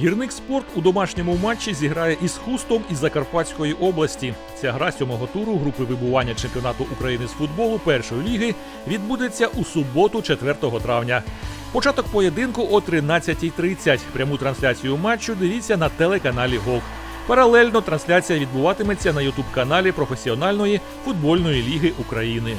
Гірник спорт у домашньому матчі зіграє із хустом із Закарпатської області. Ця гра сьомого туру групи вибування чемпіонату України з футболу першої ліги відбудеться у суботу, 4 травня. Початок поєдинку о 13.30. Пряму трансляцію матчу дивіться на телеканалі ГОК. Паралельно трансляція відбуватиметься на ютуб-каналі професіональної футбольної ліги України.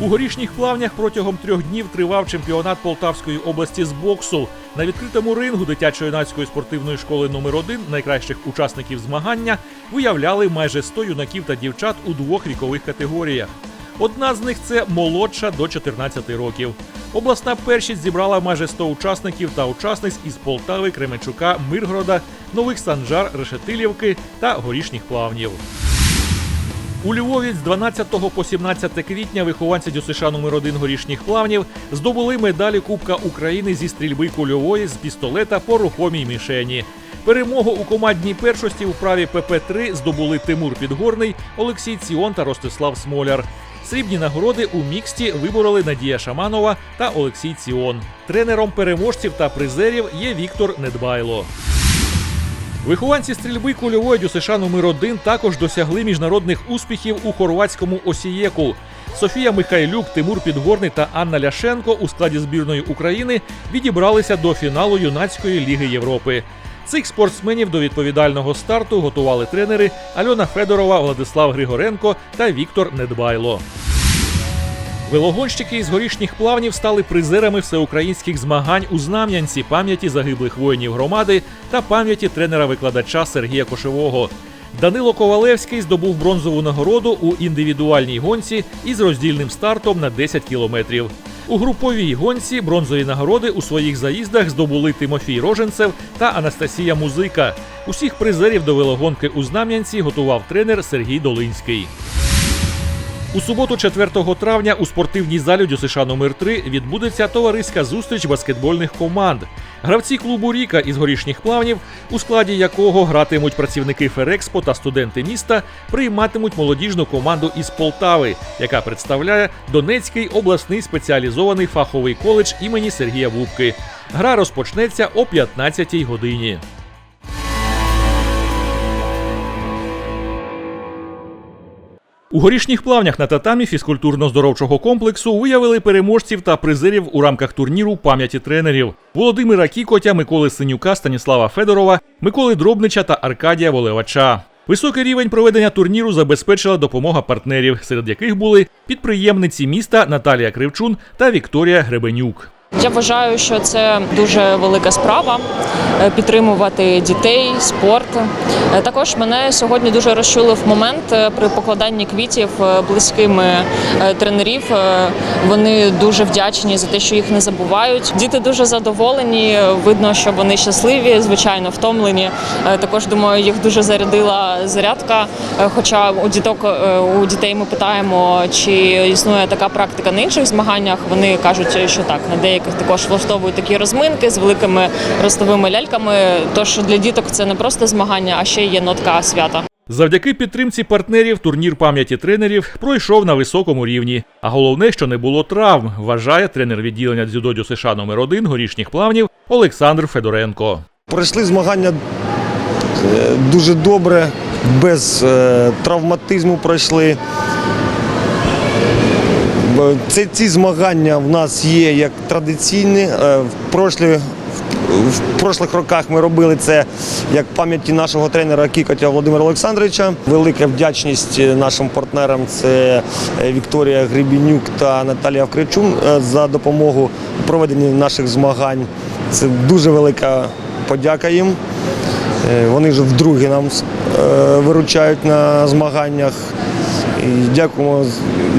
У горішніх плавнях протягом трьох днів тривав чемпіонат Полтавської області з боксу. На відкритому рингу дитячо-юнацької спортивної школи номер 1 найкращих учасників змагання виявляли майже 100 юнаків та дівчат у двох вікових категоріях. Одна з них це молодша до 14 років. Обласна першість зібрала майже 100 учасників та учасниць із Полтави, Кременчука, Миргорода, Нових Санжар, Решетилівки та горішніх плавнів. У Львові з 12 по 17 квітня вихованці ДЮСШ номер 1 горішніх плавнів здобули медалі Кубка України зі стрільби кульової з пістолета по рухомій мішені. Перемогу у командній першості у праві ПП-3 здобули Тимур Підгорний, Олексій Ціон та Ростислав Смоляр. Срібні нагороди у міксті вибороли Надія Шаманова та Олексій Ціон. Тренером переможців та призерів є Віктор Недбайло. Вихованці стрільби кульової ДЮСШ номер 1 також досягли міжнародних успіхів у хорватському Осієку. Софія Михайлюк, Тимур Підгорний та Анна Ляшенко у складі збірної України відібралися до фіналу юнацької ліги Європи. Цих спортсменів до відповідального старту готували тренери Альона Федорова, Владислав Григоренко та Віктор Недбайло. Велогонщики із горішніх плавнів стали призерами всеукраїнських змагань у Знам'янці пам'яті загиблих воїнів громади та пам'яті тренера-викладача Сергія Кошевого. Данило Ковалевський здобув бронзову нагороду у індивідуальній гонці із роздільним стартом на 10 кілометрів. У груповій гонці бронзові нагороди у своїх заїздах здобули Тимофій Роженцев та Анастасія Музика. Усіх призерів до велогонки у Знам'янці готував тренер Сергій Долинський. У суботу, 4 травня, у спортивній залі ДЮСШ номер 3 відбудеться товариська зустріч баскетбольних команд. Гравці клубу Ріка із горішніх плавнів, у складі якого гратимуть працівники Ферекспо та студенти міста, прийматимуть молодіжну команду із Полтави, яка представляє Донецький обласний спеціалізований фаховий коледж імені Сергія Вубки. Гра розпочнеться о 15-й годині. У горішніх плавнях на татамі фізкультурно-здоровчого комплексу виявили переможців та призерів у рамках турніру пам'яті тренерів Володимира Кікотя, Миколи Синюка, Станіслава Федорова, Миколи Дробнича та Аркадія Волевача. Високий рівень проведення турніру забезпечила допомога партнерів, серед яких були підприємниці міста Наталія Кривчун та Вікторія Гребенюк. Я вважаю, що це дуже велика справа е, підтримувати дітей, спорт. Е, Також мене сьогодні дуже розчулив момент е, при покладанні квітів близькими тренерів. Вони дуже вдячні за те, що їх не забувають. Діти дуже задоволені. Видно, що вони щасливі, звичайно, втомлені. Також думаю, їх дуже зарядила зарядка. Хоча у діток у дітей ми питаємо, чи існує така практика на інших змаганнях. Вони кажуть, що так на деяких також влаштовують такі розминки з великими ростовими ляльками. Тож для діток це не просто змагання, а ще є нотка свята. Завдяки підтримці партнерів турнір пам'яті тренерів пройшов на високому рівні. А головне, що не було травм, вважає тренер відділення дзюдо ДЮСШ номер 1 горішніх плавнів Олександр Федоренко. Пройшли змагання е, дуже добре, без е, травматизму пройшли. Бо Це, ці змагання в нас є як традиційні. Е, В, прошлі, в прошлих роках ми робили це як пам'яті нашого тренера Кікотя Володимира Олександровича. Велика вдячність нашим партнерам це е, Вікторія Гребінюк та Наталія Вкричун е, за допомогу у проведенні наших змагань. Це дуже велика подяка їм. Е, Вони вже вдруге нам е, виручають на змаганнях. Дякуємо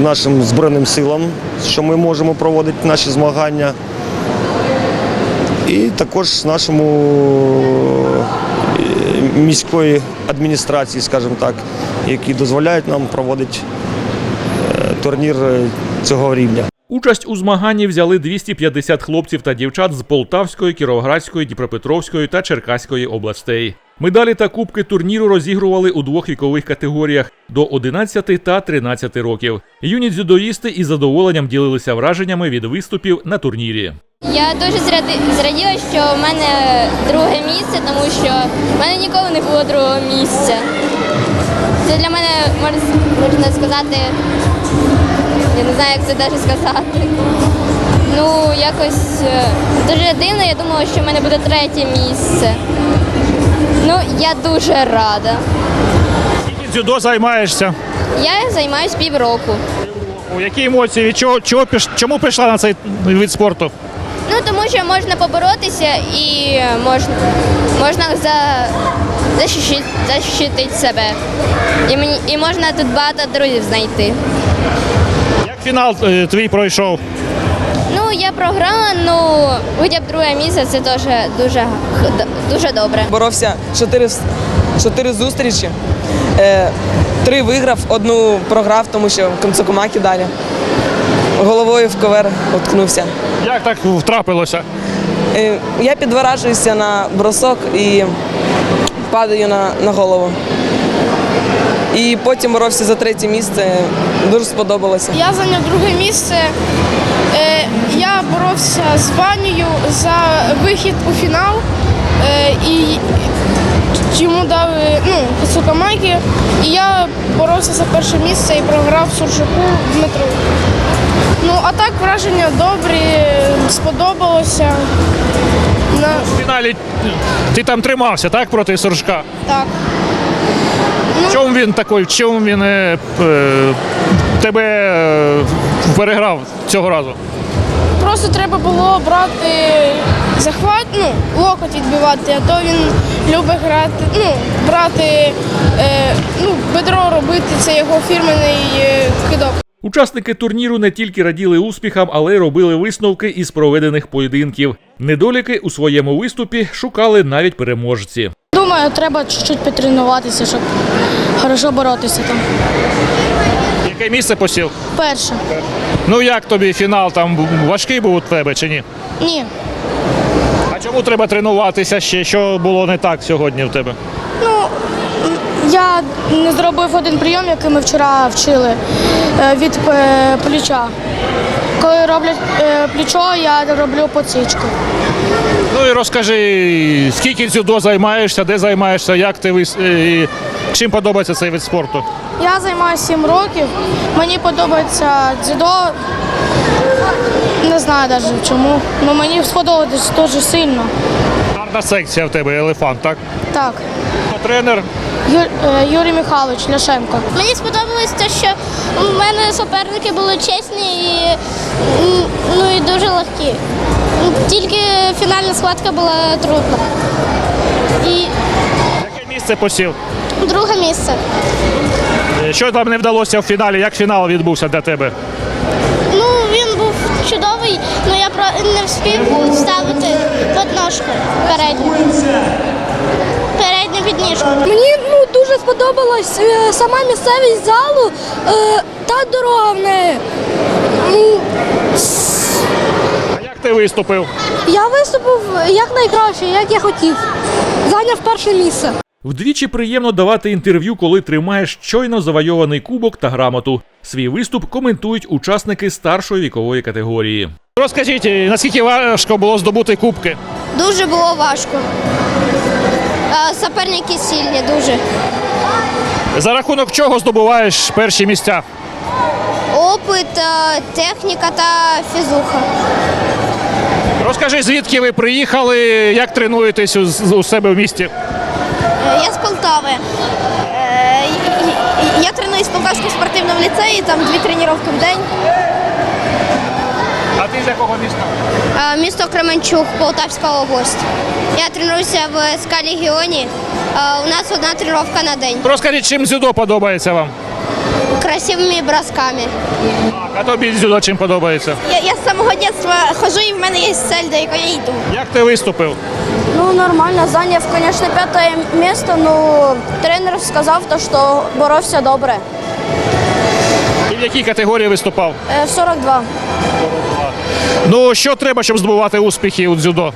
нашим Збройним силам, що ми можемо проводити наші змагання. І також нашому е, міської адміністрації, скажімо так, які дозволяють нам проводити е, турнір е, цього рівня. Участь у змаганні взяли 250 хлопців та дівчат з Полтавської, Кіровоградської, Дніпропетровської та Черкаської областей. Медалі та кубки турніру розігрували у двох вікових категоріях до 11 та 13 років. Юні дзюдоїсти із задоволенням ділилися враженнями від виступів на турнірі. Я дуже зраділа, що в мене друге місце, тому що в мене ніколи не було другого місця. Це для мене можна, сказати, я не знаю, як це навіть сказати. Ну, якось е, дуже дивно, я думала, що в мене буде третє місце. Ну, я дуже рада. Скільки дзюдо займаєшся? Я займаюся півроку. У які емоції? Від чого, чого піш- чому прийшла на цей вид спорту? Ну, тому що можна поборотися і можна, можна за, защищити, защитити себе. І, мені, і можна тут багато друзів знайти. Фінал е, твій пройшов? Ну, я програла, ну хоча б друге місце це теж дуже, дуже добре. боровся чотири, чотири зустрічі. Е, три виграв, одну програв, тому що Комцокумакі далі. Головою в ковер уткнувся. Як так втрапилося? Е, я підворажуюся на бросок і падаю на, на голову. І потім боровся за третє місце. Дуже сподобалося. Я зайняв друге місце. Е, Я боровся з Ванею за вихід у фінал. Е, І йому дали ну, Сукамакі. І я боровся за перше місце і програв Суржику Дмитру. Ну, а так враження добрі, сподобалося. На, В фіналі ти там тримався, так, проти Суржка? так. В чому він такий, в чому він е, е, тебе е, переграв цього разу? Просто треба було брати захват, ну, локоть відбивати, а то він любить грати, ну, брати, е, ну, бедро робити, це його фірменний е, кидок. Учасники турніру не тільки раділи успіхам, але й робили висновки із проведених поєдинків. Недоліки у своєму виступі шукали навіть переможці. Думаю, треба чуть-чуть потренуватися, щоб хорошо боротися там. Яке місце посів? Перше. Ну як тобі фінал там важкий був у тебе чи ні? Ні. А чому треба тренуватися ще? Що було не так сьогодні в тебе? Ну, я не зробив один прийом, який ми вчора вчили е, від е, плеча. Коли роблять е, плечо, я роблю поцічку. Ну і розкажи, скільки дзюдо займаєшся, де займаєшся, як ти вис... чим подобається цей вид спорту? Я займаюся 7 років. Мені подобається дзюдо. Не знаю навіть чому. Ну мені сподобалось дуже сильно. Гарна секція в тебе, елефант, так? Так. А тренер Ю, е, Юрій Михайлович Ляшенко. Мені сподобалось те, що у мене суперники були чесні і, ну, і дуже легкі. Тільки фінальна схватка була трудна. І яке місце посів? Друге місце. Е, Що там не вдалося в фіналі? Як фінал відбувся для тебе? Ну, він був чудовий, але я не встиг вставити подножку передню. Передню підніжку. Мені ну дуже сподобалась е, сама місцевість залу е, та дорога в неї. Ну, А як ти виступив? Я виступив як найкраще, як я хотів. Зайняв перше місце. Вдвічі приємно давати інтерв'ю, коли тримаєш щойно завойований кубок та грамоту. Свій виступ коментують учасники старшої вікової категорії. Розкажіть, е, наскільки важко було здобути кубки? Дуже було важко. Соперники сильні дуже. За рахунок чого здобуваєш перші місця? Опит, е, техніка та фізуха. Розкажи, звідки ви приїхали, як тренуєтесь у себе в місті? Я з Полтави. Е, Я тренуюсь в Полтавському спортивному ліцеї, там дві тренування в день. А ти з якого міста? Е, Місто Кременчук, Полтавська область. Я тренуюся в СК Легіоні. Е, У нас одна тренування на день. Розкажіть, чим дзюдо подобається вам? Красивими бросками. А тобі дзюдо чим подобається? Я, я з самого дитинства хожу і в мене є цель, до якої я йду. Як ти виступив? Ну нормально, зайняв, звісно, п'яте місце, але тренер сказав, що боровся добре. І в якій категорії виступав? Е, в 42. Ну що треба, щоб здобувати успіхи у дзюдо?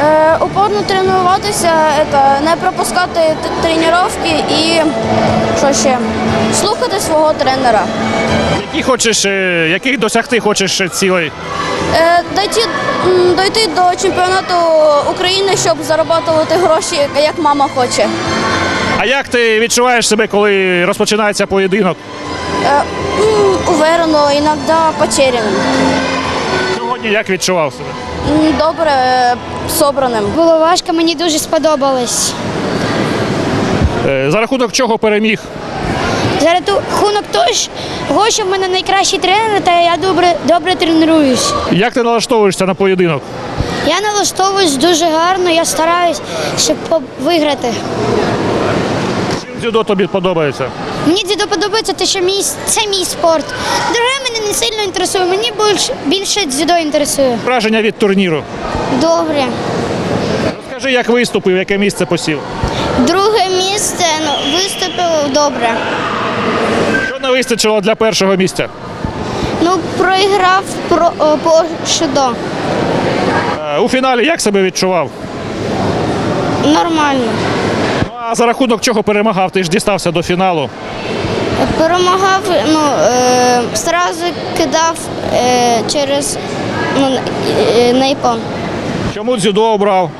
Е, упорно тренуватися, это, не пропускати тренування і що ще? Слухати свого тренера. Які хочеш, е, яких досягти хочеш е, цілей? Е, дойти, дойти до чемпіонату України, щоб заробляти гроші, як мама хоче. А як ти відчуваєш себе, коли розпочинається поєдинок? Е, уверено, іноді потеряним. Сьогодні як відчував себе? Добре, е, собраним. Було важко, мені дуже сподобалось. Е, За рахунок чого переміг? За рахунок того, що в мене найкращий тренер, та я добре, добре тренуюсь. Як ти налаштовуєшся на поєдинок? Я налаштовуюсь дуже гарно, я стараюсь, щоб виграти. Чим дзюдо тобі подобається? Мені дзюдо подобається, те, що мій, це мій спорт. Друге мене не сильно інтересує, мені більше, більше дзюдо інтересує. Враження від турніру. Добре. Розкажи, як виступив, яке місце посів? Друге місце ну, виступив добре. Що не вистачило для першого місця? Ну, проіграв про, по шудо. Е, У фіналі як себе відчував? Нормально. Ну, а за рахунок чого перемагав? Ти ж дістався до фіналу. Перемагав, ну, е, одразу кидав е, через ну, е, найпон. Чому дзюдо обрав?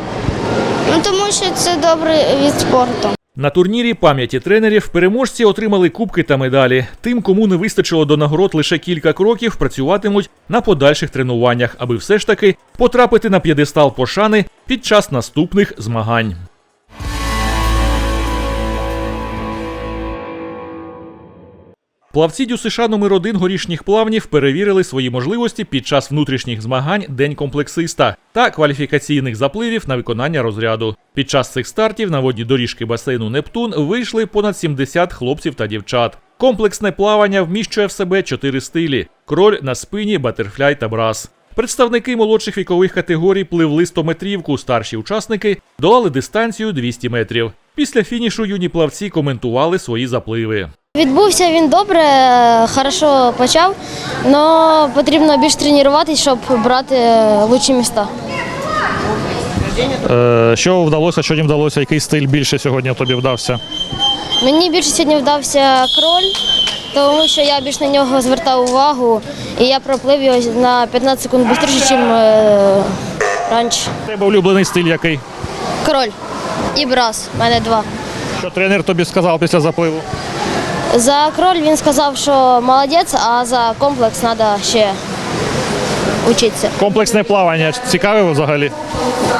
Ну, тому що це добрий від спорту. На турнірі пам'яті тренерів переможці отримали кубки та медалі. Тим, кому не вистачило до нагород лише кілька кроків, працюватимуть на подальших тренуваннях, аби все ж таки потрапити на п'єдестал пошани під час наступних змагань. Плавці ДЮСШ номер 1 горішніх плавнів перевірили свої можливості під час внутрішніх змагань День комплексиста та кваліфікаційних запливів на виконання розряду. Під час цих стартів на водні доріжки басейну Нептун вийшли понад 70 хлопців та дівчат. Комплексне плавання вміщує в себе чотири стилі: кроль на спині, батерфляй та брас. Представники молодших вікових категорій пливли 100-метрівку, старші учасники долали дистанцію 200 метрів. Після фінішу юні плавці коментували свої запливи. Відбувся він добре, хорошо почав, але потрібно більш тренуватися, щоб брати лучші міста. Е, що вдалося, що не вдалося, який стиль більше сьогодні тобі вдався? Мені більше сьогодні вдався кроль, тому що я більш на нього звертав увагу, і я проплив його на 15 секунд швидше, ніж е, раніше. Тебе улюблений стиль який? Кроль і брас, в мене два. Що тренер тобі сказав після запливу? За кроль він сказав, що молодець, а за комплекс треба ще вчитися. Комплексне плавання цікаве взагалі?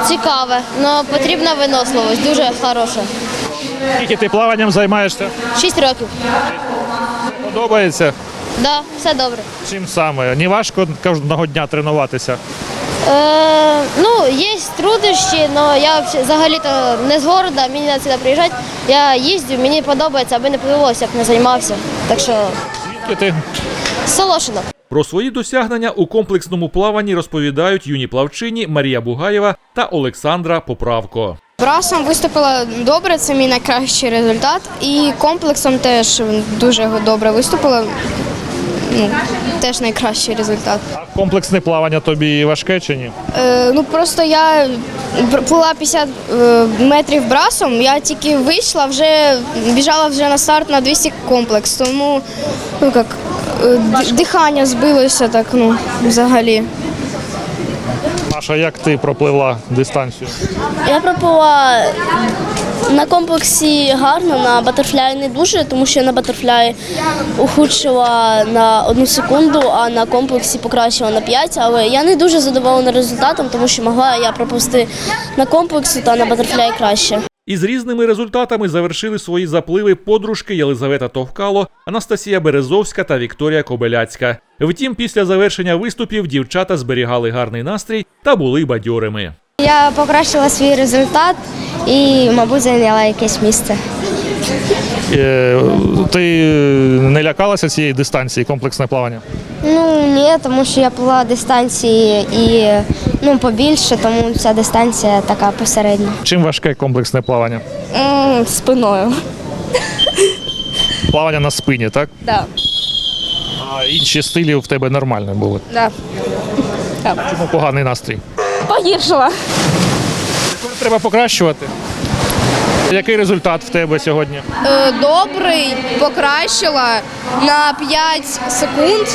Цікаве, але потрібна виносливість, дуже хороша. Скільки ти плаванням займаєшся? Шість років. Подобається? Да, все добре. Чим саме? Не важко кожного дня тренуватися. Е, ну, є труднощі, але я взагалі- взагалі-то не з города, мені треба сюди приїжджати. Я їздю, мені подобається, аби не повелося, б не займався. Так що Звідки ти? Солошино. Про свої досягнення у комплексному плаванні розповідають юні плавчині Марія Бугаєва та Олександра Поправко. Брасом виступила добре, це мій найкращий результат. І комплексом теж дуже добре виступила. Ну, теж найкращий результат. А комплексне плавання тобі важке чи ні? Е, ну просто я плила 50 е, метрів брасом, я тільки вийшла, вже біжала вже на старт на 200 комплекс, тому ну як, е, дихання збилося так, ну, взагалі. Маша, як ти пропливла дистанцію? Я пропила на комплексі гарно, на батерфляї не дуже, тому що я на батерфляї ухудшила на одну секунду, а на комплексі покращила на 5. Але я не дуже задоволена результатом, тому що могла я пропустити на комплексі та на батерфляї краще. Із різними результатами завершили свої запливи подружки Єлизавета Товкало, Анастасія Березовська та Вікторія Кобеляцька. Втім, після завершення виступів дівчата зберігали гарний настрій та були бадьорими. Я покращила свій результат і, мабуть, зайняла якесь місце. Е, ти не лякалася цієї дистанції комплексне плавання? Ну ні, тому що я плила дистанції і ну, побільше, тому ця дистанція така посередня. Чим важке комплексне плавання? спиною. Плавання на спині, так? Да. А інші стилі в тебе нормальні були. Да. Чому поганий настрій? Погіршила. Треба покращувати. Який результат в тебе сьогодні? Е, Добрий, покращила на 5 секунд.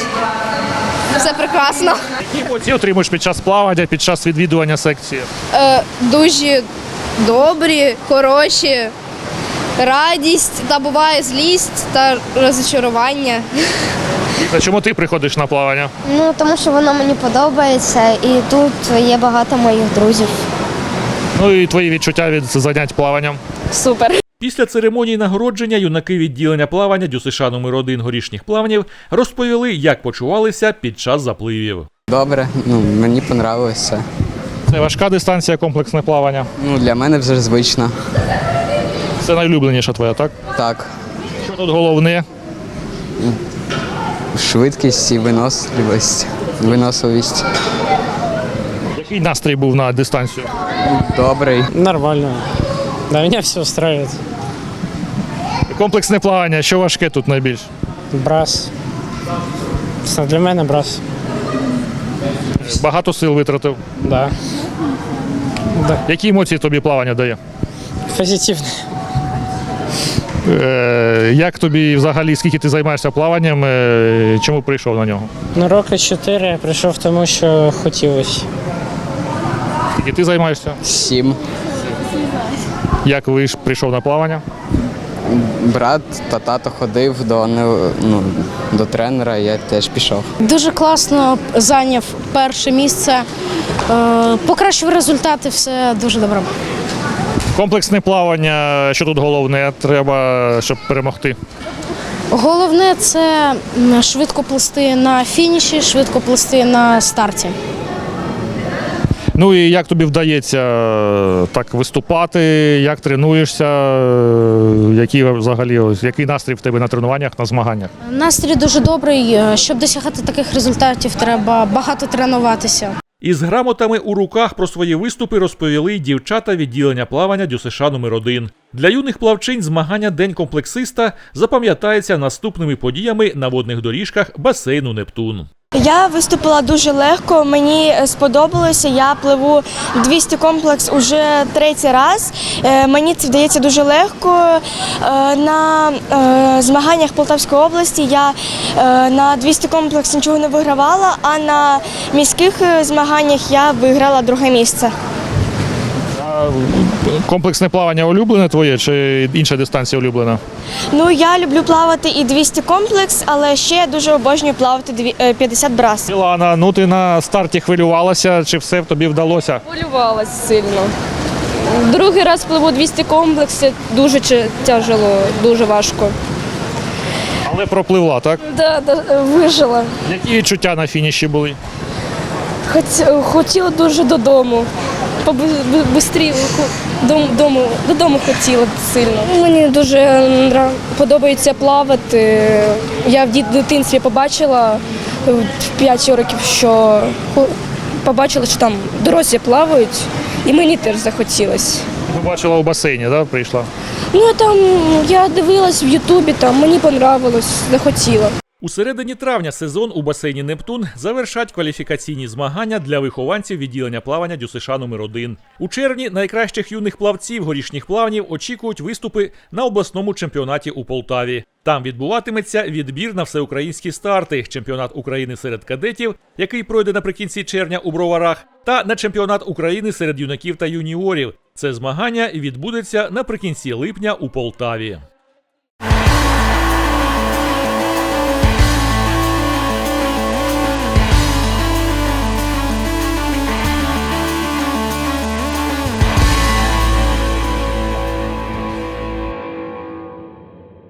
Все прекрасно. Які емоції отримуєш під час плавання, під час відвідування секції? Е, Дуже добрі, хороші. Радість та буває злість та розчарування. А чому ти приходиш на плавання? Ну тому що воно мені подобається, і тут є багато моїх друзів. Ну і твої відчуття від занять плаванням. Супер. Після церемонії нагородження юнаки відділення плавання ДЮСШ номер 1 горішніх плавнів розповіли, як почувалися під час запливів. Добре, ну мені понравилося. Це важка дистанція, комплексне плавання. Ну для мене вже звично. Це найулюбленіша твоя, так? Так, Що тут головне? швидкість і виносливість. Виносливість. Який настрій був на дистанцію? Добрий. Нормально. Да, меня все устраивает. Комплексне плавання, що важке тут найбільше? Брас. Це Для мене брас. Багато сил витратив. Да. Да. Які емоції тобі плавання дає? Позитивно. Е, як тобі взагалі, скільки ти займаєшся плаванням, е, чому прийшов на нього? Ну, роки 4 я прийшов тому, що хотілося. Скільки ти займаєшся? Сім. Як ви ж прийшов на плавання? Брат та тато ходив до, ну, до тренера, я теж пішов. Дуже класно зайняв перше місце. Е, Покращив результати, все дуже добре. Комплексне плавання, що тут головне, треба, щоб перемогти. Головне це швидко плисти на фініші, швидко плисти на старті. Ну і як тобі вдається е, так виступати, як тренуєшся, е, які взагалі який настрій в тебе на тренуваннях, на змаганнях? Настрій дуже добрий. Е, Щоб досягати таких результатів, треба багато тренуватися. Із грамотами у руках про свої виступи розповіли й дівчата відділення плавання ДЮСШ номер 1 Для юних плавчинь змагання День комплексиста запам'ятається наступними подіями на водних доріжках басейну Нептун. Я виступила дуже легко, мені е, сподобалося. Я пливу 200 комплекс уже третій раз. Е, Мені це вдається дуже легко. Е, На змаганнях Полтавської області я на 200 комплекс нічого не вигравала, а на міських змаганнях я виграла друге місце. Комплексне плавання улюблене твоє чи інша дистанція улюблена? Ну я люблю плавати і 200 комплекс, але ще я дуже обожнюю плавати дві- е, 50 брас. Мілана, ну ти на старті хвилювалася, чи все тобі вдалося? Хвилювалась сильно. Другий раз пливу 200 комплексів, дуже чи- тяжело, дуже важко. Але пропливла, так? Да, да, вижила. Які відчуття на фініші були? Хоч- Хотіла дуже додому. Побистрі дому, додому хотіла сильно. Мені дуже подобається плавати. Я в дитинстві побачила е, в 5 років, що побачила, що там дорослі плавають, і мені теж захотілося. Побачила у басейні, так, прийшла? Ну там я дивилась в Ютубі, там мені понравилось, захотіла. У середині травня сезон у басейні Нептун завершать кваліфікаційні змагання для вихованців відділення плавання ДЮСШ номер 1 У червні найкращих юних плавців горішніх плавнів очікують виступи на обласному чемпіонаті у Полтаві. Там відбуватиметься відбір на всеукраїнські старти, чемпіонат України серед кадетів, який пройде наприкінці червня у Броварах, та на чемпіонат України серед юнаків та юніорів. Це змагання відбудеться наприкінці липня у Полтаві.